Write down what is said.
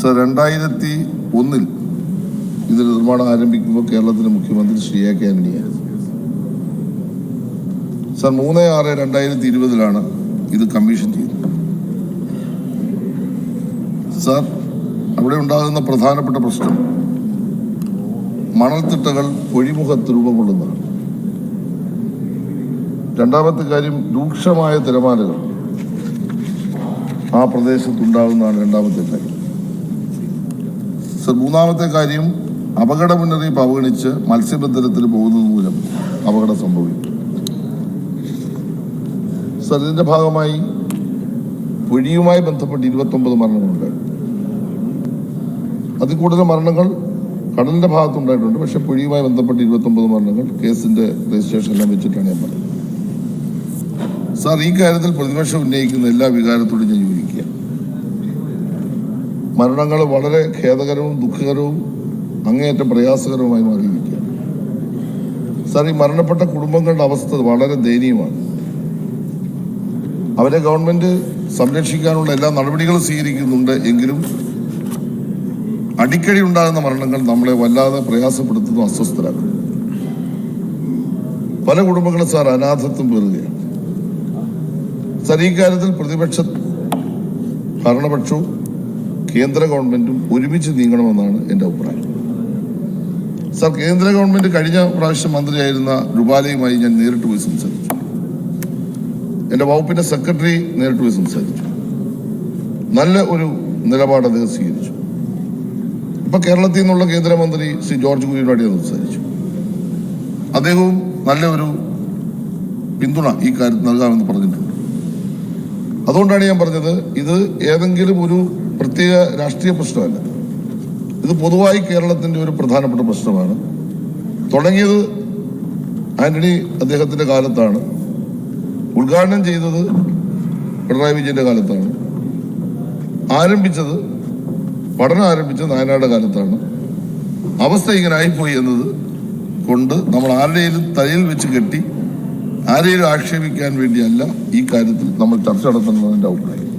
Sir രണ്ടായിരത്തി ഒന്നിൽ ഇതിന് നിർമ്മാണം ആരംഭിക്കുമ്പോൾ കേരളത്തിലെ മുഖ്യമന്ത്രി ശ്രീ എ കെ ആന്റണിയായിരുന്നു സർ മൂന്ന് ആറ് രണ്ടായിരത്തി ഇരുപതിലാണ് ഇത് കമ്മീഷൻ ചെയ്തത്. സർ അവിടെ ഉണ്ടാകുന്ന പ്രധാനപ്പെട്ട പ്രശ്നം മണൽത്തിട്ടകൾ ഒഴിമുഖത്ത് രൂപം കൊള്ളുന്നതാണ് രണ്ടാമത്തെ കാര്യം രൂക്ഷമായ തിരമാലകൾ ആ പ്രദേശത്തുണ്ടാകുന്നതാണ് രണ്ടാമത്തെ കാര്യം. മൂന്നാമത്തെ കാര്യം അപകട മുന്നറിയിപ്പ് അവഗണിച്ച് മത്സ്യബന്ധനത്തിന് പോകുന്നത് മൂലം അപകടം സംഭവിക്കും. സർ ഇതിന്റെ ഭാഗമായി പൊഴിയുമായി ബന്ധപ്പെട്ട് ഇരുപത്തൊമ്പത് മരണങ്ങളുണ്ട്. അതിൽ കൂടുതൽ മരണങ്ങൾ കടലിന്റെ ഭാഗത്തുണ്ടായിട്ടുണ്ട്. പക്ഷെ പുഴിയുമായി ബന്ധപ്പെട്ട് ഇരുപത്തൊമ്പത് മരണങ്ങൾ കേസിന്റെ രജിസ്ട്രേഷൻ എല്ലാം വെച്ചിട്ടാണ് ഞാൻ പറഞ്ഞത്. സാർ ഈ കാര്യത്തിൽ പ്രതിപക്ഷം ഉന്നയിക്കുന്ന എല്ലാ വികാരത്തോടും ഞാൻ യോജിക്കുക മരണങ്ങൾ വളരെ ഖേദകരവും ദുഃഖകരവും അങ്ങേയറ്റം പ്രയാസകരവുമായി മാറിയിരിക്കുക സാർ ഈ മരണപ്പെട്ട കുടുംബങ്ങളുടെ അവസ്ഥ വളരെ ദയനീയമാണ്. അവരെ ഗവൺമെന്റ് സംരക്ഷിക്കാനുള്ള എല്ലാ നടപടികളും സ്വീകരിക്കുന്നുണ്ട് എങ്കിലും അടിക്കടി ഉണ്ടാകുന്ന മരണങ്ങൾ നമ്മളെ വല്ലാതെ പ്രയാസപ്പെടുത്തുന്നു അസ്വസ്ഥരാക്കുന്നു. പല കുടുംബങ്ങളും സാർ അനാഥത്വം പേറുകയാണ്. സാർ ഈ കാര്യത്തിൽ പ്രതിപക്ഷ ഭരണപക്ഷവും കേന്ദ്ര ഗവൺമെന്റും ഒരുമിച്ച് നീങ്ങണമെന്നാണ് എന്റെ അഭിപ്രായം. സാർ കേന്ദ്ര ഗവൺമെന്റ് കഴിഞ്ഞ പ്രാവശ്യം മന്ത്രിയായിരുന്ന റുബാലയുമായി ഞാൻ നേരിട്ട് പോയി സംസാരിച്ചു. എന്റെ വകുപ്പിന്റെ സെക്രട്ടറി നേരിട്ട് പോയി സംസാരിച്ചു. നല്ല ഒരു നിലപാട് അദ്ദേഹം സ്വീകരിച്ചു. ഇപ്പൊ കേരളത്തിൽ നിന്നുള്ള കേന്ദ്രമന്ത്രി ശ്രീ ജോർജ് കുര്യനോട് സംസാരിച്ചു. അദ്ദേഹവും നല്ല ഒരു പിന്തുണ ഈ കാര്യത്തിൽ നൽകാമെന്ന് പറഞ്ഞിട്ടുണ്ട്. അതുകൊണ്ടാണ് ഞാൻ പറഞ്ഞത് ഇത് ഏതെങ്കിലും ഒരു പ്രത്യേക രാഷ്ട്രീയ പ്രശ്നമല്ല. ഇത് പൊതുവായി കേരളത്തിന്റെ ഒരു പ്രധാനപ്പെട്ട പ്രശ്നമാണ്. തുടങ്ങിയത് ആന്റണി അദ്ദേഹത്തിന്റെ കാലത്താണ്. ഉദ്ഘാടനം ചെയ്തത് പിണറായി വിജയന്റെ കാലത്താണ്. ആരംഭിച്ചത് പഠനം ആരംഭിച്ചത് നായനാട് കാലത്താണ്. അവസ്ഥ ഇങ്ങനെ ആയിപ്പോയി എന്നത് കൊണ്ട് നമ്മൾ ആരുടെയും തലയിൽ വെച്ച് കെട്ടി ആരെയും ആക്ഷേപിക്കാൻ വേണ്ടിയല്ല ഈ കാര്യത്തിൽ നമ്മൾ ചർച്ച നടത്തുന്നതിന്റെ അഭിപ്രായം.